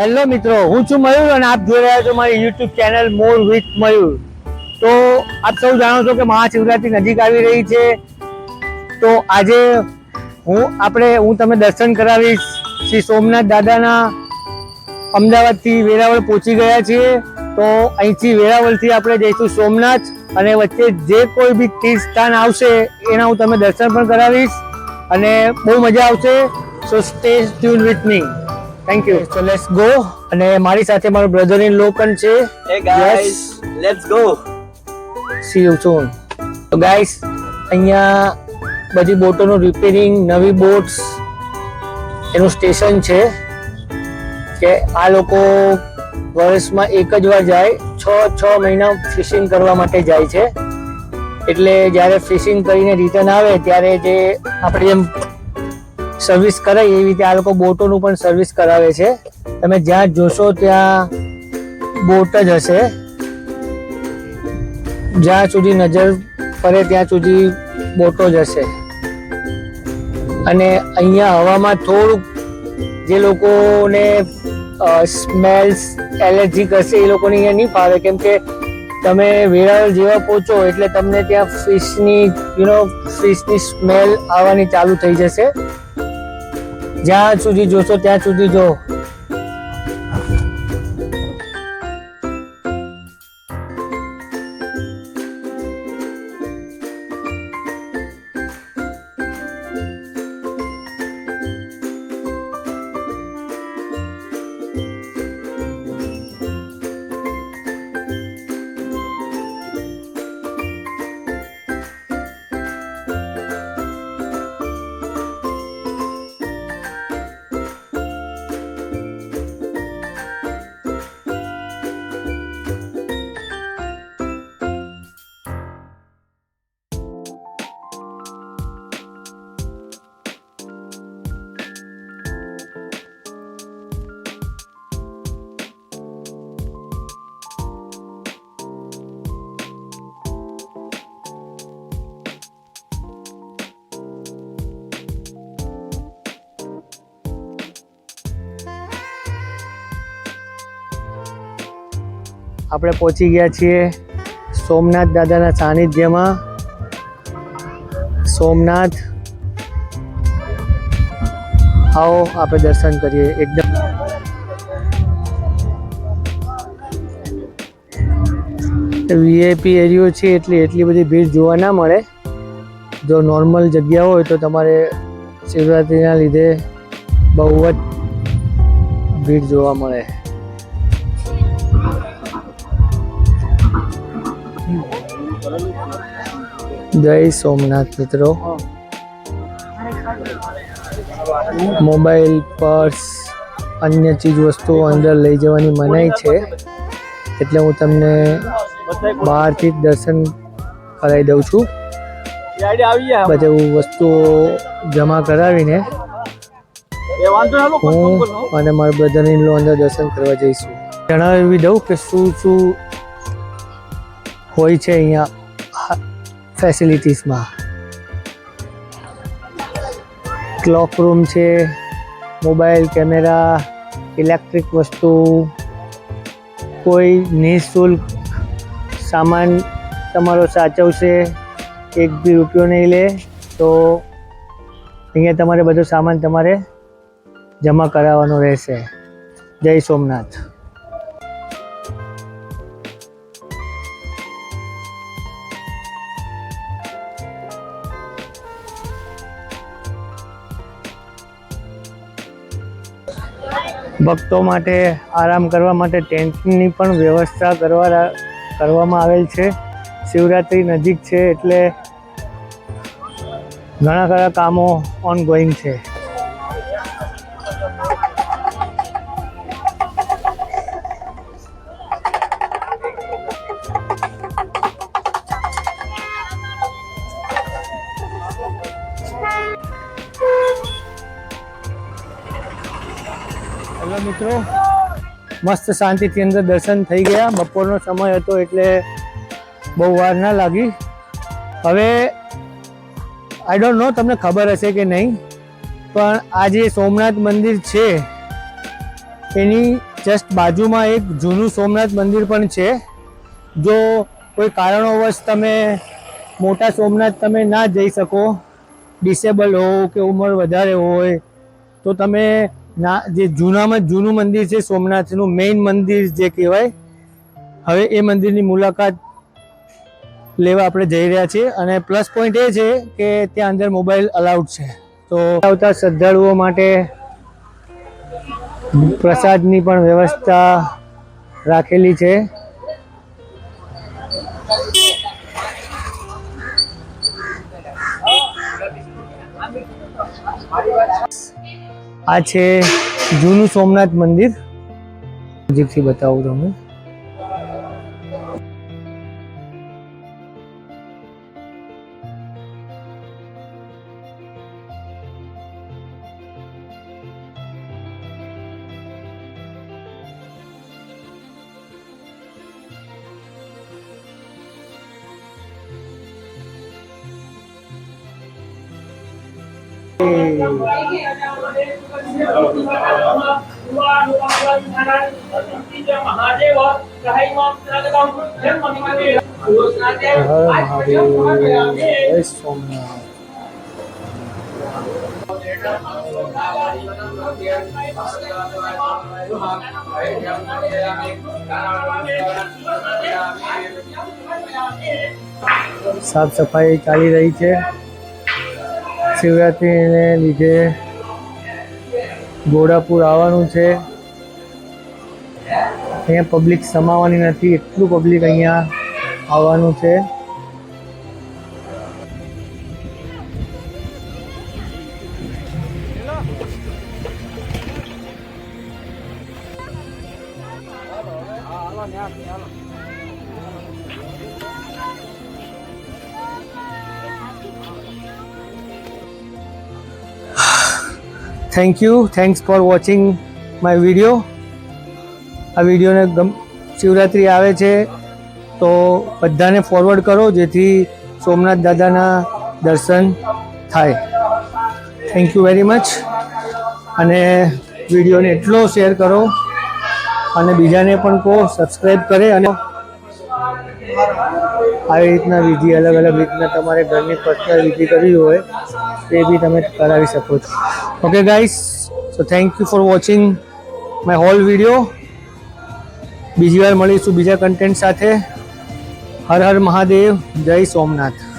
Hello મિત્રો, હું છું મયુર અને આપ જોઈ રહ્યા છો મારી YouTube channel more with Mayur. તો આપ સૌ જાણો છો કે મહાશિવરાત્રી નજીક આવી રહી છે. તો આજે હું આપણે, હું તમે દર્શન કરાવીશ. શ્રી સોમનાથ દાદાના અમદાવાદથી વેરાવળ પહોંચી ગયા છીએ. તો અહીંથી વેરાવળથી આપણે જઈશું સોમનાથ અને વચ્ચે જે કોઈ બી તીર્થ સ્થાન આવશે, એના હું તમે દર્શન પણ કરાવીશ. અને બહુ મજા આવશે. So stay tune with me thank you so let's go અને મારી સાથે મારો બ્રધર ઇન લો પણ છે. Hey guys let's go see you soon તો ગાઈસ અહીંયા બધી બોટોનું રિપેરિંગ નવી બોટ્સ એનું સ્ટેશન છે કે આ લોકો વર્ષમાં એક જ વાર જાય છ છ મહિના ફિશિંગ કરવા માટે જાય છે. એટલે જ્યારે ફિશિંગ કરીને રિટર્ન આવે ત્યારે જે આપણે જેમ સર્વિસ કરાય એવી રીતે આ લોકો બોટોનું પણ સર્વિસ કરાવે છે. તમે જ્યાં જોશો ત્યાં બોટ જ હશે. જ્યાં સુધી નજર ફરે ત્યાં સુધી બોટો જ હશે. અને અહીંયા હવામાં થોડુંક જે લોકોને સ્મેલ્સ એલર્જીક હશે, એ લોકોને અહીંયા નહીં ફાવે. કેમ કે તમે વેરાવળ જેવા પહોંચો એટલે તમને ત્યાં ફિશની યુ નો ફિશની સ્મેલ આવવાની ચાલુ થઈ જશે. જ્યાં સુધી જોશો ત્યાં સુધી જો. આપણે પહોંચી ગયા છીએ સોમનાથ દાદાના સાનિધ્યમાં. સોમનાથ. આવો, આપણે દર્શન કરીએ. એકદમ. વીઆઈપી એરિયો છે એટલે એટલી બધી ભીડ જોવા ના મળે. જો નોર્મલ જગ્યા હોય તો તમારે શિવરાત્રિના લીધે બહુ જ ભીડ જોવા મળે. જય સોમનાથ મિત્રો. મોબાઈલ, પર્સ, અન્ય ચીજ વસ્તુઓ અંદર લઈ જવાની મનાઈ છે. એટલે હું તમને બહારથી જ દર્શન કરાવી દઉં છું. બધું વસ્તુઓ જમા કરાવીને હું અને મારા બ્રધર ઇન લો અંદર દર્શન કરવા જઈશું. જણાવી દઉં કે શું શું હોય છે અહીંયા ફેસિલિટીસમાં ક્લોક રૂમ છે મોબાઈલ કેમેરા ઇલેક્ટ્રિક વસ્તુ, કોઈ નિઃશુલ્ક સામાન તમારો સાચવશે, એક બી રૂપિયો નહીં લે, તો અહીંયા તમારે બધો સામાન તમારે જમા કરાવવાનો રહેશે. જય સોમનાથ. ભક્તો માટે આરામ કરવા માટે ટેન્ટની પણ વ્યવસ્થા કરવા કરવામાં આવેલ છે. શિવરાત્રિ નજીક છે એટલે ઘણા ખરા કામો ઓન ગોઈંગ છે. હેલો મિત્રો. મસ્ત શાંતિથી અંદર દર્શન થઈ ગયા. બપોરનો સમય હતો એટલે બહુ વાર ના લાગી. હવે આઈ ડોન્ટ નો તમને ખબર હશે કે નહીં. પણ આ જે સોમનાથ મંદિર છે, એની જસ્ટ બાજુમાં એક જૂનું સોમનાથ મંદિર પણ છે. જો કોઈ કારણોવશ તમે મોટા સોમનાથ તમે ના જઈ શકો ડિસેબલ હો કે ઉંમર વધારે હોય, તો તમે ના, જે જૂનામાં જૂનું મંદિર છે, સોમનાથનું મેઇન મંદિર જે કહેવાય, હવે એ મંદિરની મુલાકાત લેવા આપણે જઈ રહ્યા છીએ. અને પ્લસ પોઈન્ટ એ છે કે ત્યાં અંદર મોબાઈલ અલાઉડ છે. તો આવતા શ્રદ્ધાળુઓ માટે પ્રસાદની પણ વ્યવસ્થા રાખેલી છે. આ છે જૂનું સોમનાથ મંદિર. નજીકથી બતાવું તમને. સાફ સફાઈ ચાલી રહી છે શિવરાત્રિને લીધે ઘોડાપુર આવવાનું છે. અહીંયા પબ્લિક સમાવાની નથી એટલું પબ્લિક અહીંયા આવવાનું છે. Thank you thanks for watching my video આ વિડીયોને ગમ, શિવરાત્રિ આવે છે, તો બધાને ફોરવર્ડ કરો, જેથી સોમનાથ દાદાના દર્શન થાય. થેન્ક યુ વેરી મચ અને વિડીયોને એટલો શેર કરો, અને બીજાને પણ કહો સબસ્ક્રાઈબ કરે, અને આવી રીતના વિધિ, અલગ અલગ રીતના તમારે ઘરની પર્સનલ વિધિ કરવી હોય, તે બી તમે કરાવી શકો છો. Okay guys so thank you for watching my whole video બીજી વાર મળીશું બીજા કન્ટેન્ટ સાથે. હર હર મહાદેવ, જય સોમનાથ.